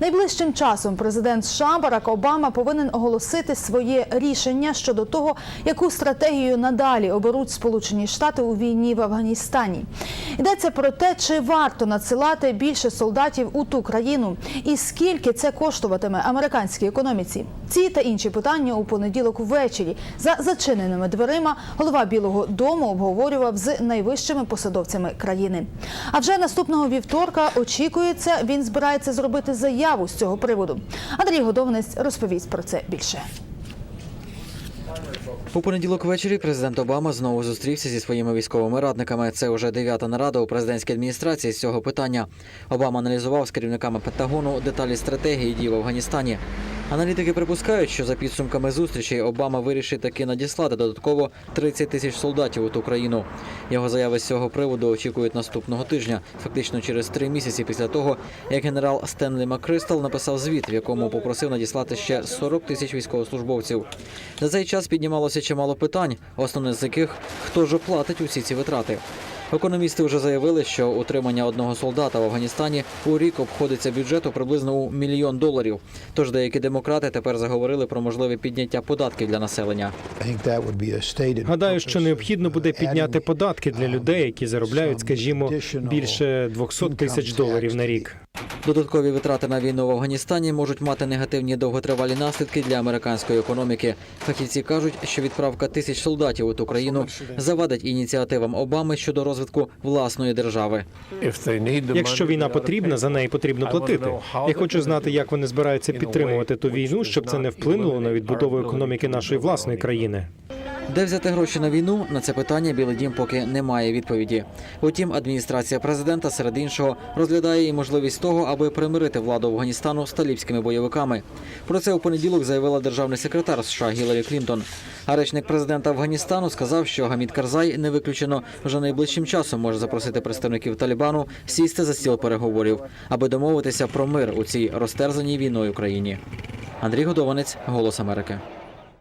Найближчим часом президент США Барак Обама повинен оголосити своє рішення щодо того, яку стратегію надалі оберуть Сполучені Штати у війні в Афганістані. Йдеться про те, чи варто надсилати більше солдатів у ту країну, і скільки це коштуватиме американській економіці. Ці та інші питання у понеділок ввечері за зачиненими дверима голова Білого Дому обговорював з найвищими посадовцями країни. А вже наступного вівторка очікується, він збирається зробити заяву з цього приводу. Андрій Годовниць розповість про це більше. У понеділок ввечері президент Обама знову зустрівся зі своїми військовими радниками. Це вже дев'ята нарада у президентській адміністрації з цього питання. Обама аналізував з керівниками Пентагону деталі стратегії дій в Афганістані. Аналітики припускають, що за підсумками зустрічей Обама вирішить таки надіслати додатково 30 тисяч солдатів ту країну. Його заяви з цього приводу очікують наступного тижня, фактично через три місяці після того, як генерал Стенлі Маккристал написав звіт, в якому попросив надіслати ще 40 тисяч військовослужбовців. За цей час піднімалося чимало питань, основне з яких хто ж оплатить усі ці витрати. Економісти вже заявили, що утримання одного солдата в Афганістані у рік обходиться бюджету приблизно у мільйон доларів. Тож деякі демократи тепер заговорили про можливе підняття податків для населення. Гадаю, що необхідно буде підняти податки для людей, які заробляють, скажімо, більше 200 тисяч доларів на рік. Додаткові витрати на війну в Афганістані можуть мати негативні довготривалі наслідки для американської економіки. Фахівці кажуть, що відправка тисяч солдатів ту країну завадить ініціативам Обами щодо розвитку власної держави. Якщо війна потрібна, за неї потрібно платити. Я хочу знати, як вони збираються підтримувати ту війну, щоб це не вплинуло на відбудову економіки нашої власної країни. Де взяти гроші на війну? На це питання Білий Дім поки не має відповіді. Утім, адміністрація президента серед іншого розглядає і можливість того, аби примирити владу Афганістану з талібськими бойовиками. Про це у понеділок заявила державний секретар США Гіларі Клінтон. А речник президента Афганістану сказав, що Гамід Карзай не виключено вже найближчим часом може запросити представників Талібану сісти за стіл переговорів, аби домовитися про мир у цій розтерзаній війною країні. Андрій Годованець, Голос Америки.